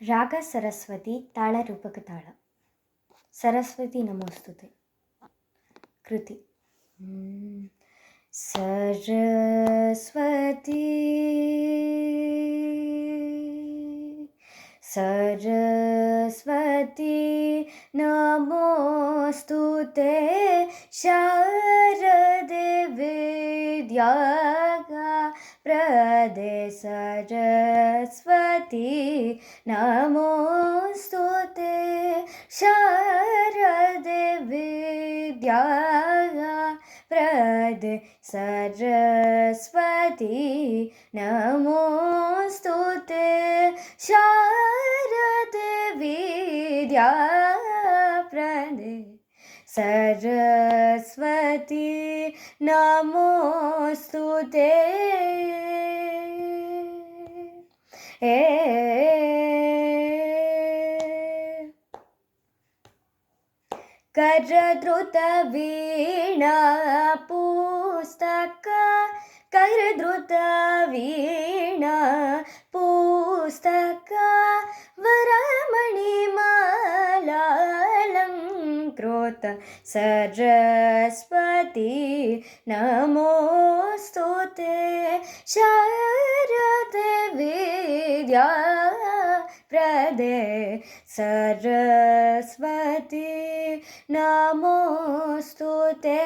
ರಾಗ ಸರಸ್ವತಿ ತಾಳ ರೂಪಕ ತಾಳ. ಸರಸ್ವತಿ ನಮೋಸ್ತುತೆ. ಕೃತಿ. ಸರಸ್ವತಿ. ಸರಸ್ವತಿ ನಮೋಸ್ತುತೆ. ಶಾರದೆ ವಿದ್ಯಾಗ प्रदे सरस्वती। नमोऽस्तुते शारदे विद्यागा प्रदे सरस्वती। नमोऽस्तुते शारदे विद्या। प्रदे सरस्वती नमोऽस्तुते ए। करद्रुतवीणा पुस्तक करद्रुतवीणा पुस्तक सरस्वती नमोस्तुते। ते विद्या प्रदे। सरस्वती नमोस्तुते।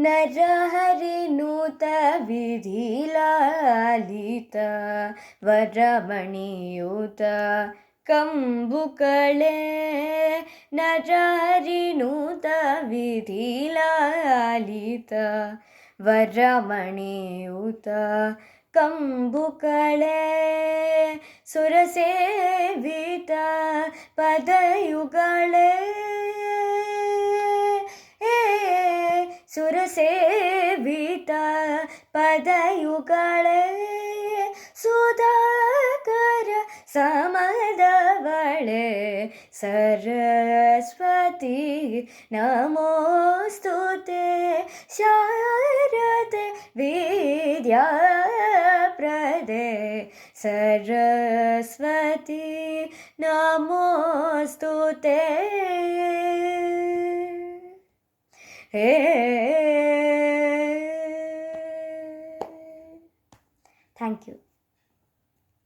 നരഹരിനൂത വിധിലാലിത വരമണിയൂത കമ്പുകളെ. നരഹരിനൂത വിധിലാലിത വരമണിയൂത കമ്പുകളെ. സുരസേവിത പദയുകളെ. ಸುರಸೇವಿತ ಪದಯುಗಳೇ ಸುಧಾಕರ ಸಮದವಳೆ ಸರಸ್ವತಿ ನಮೋಸ್ತುತೆ ಶಾರದೆ ವಿದ್ಯಾ ಪ್ರದೆ सरस्वती Hey. Thank you.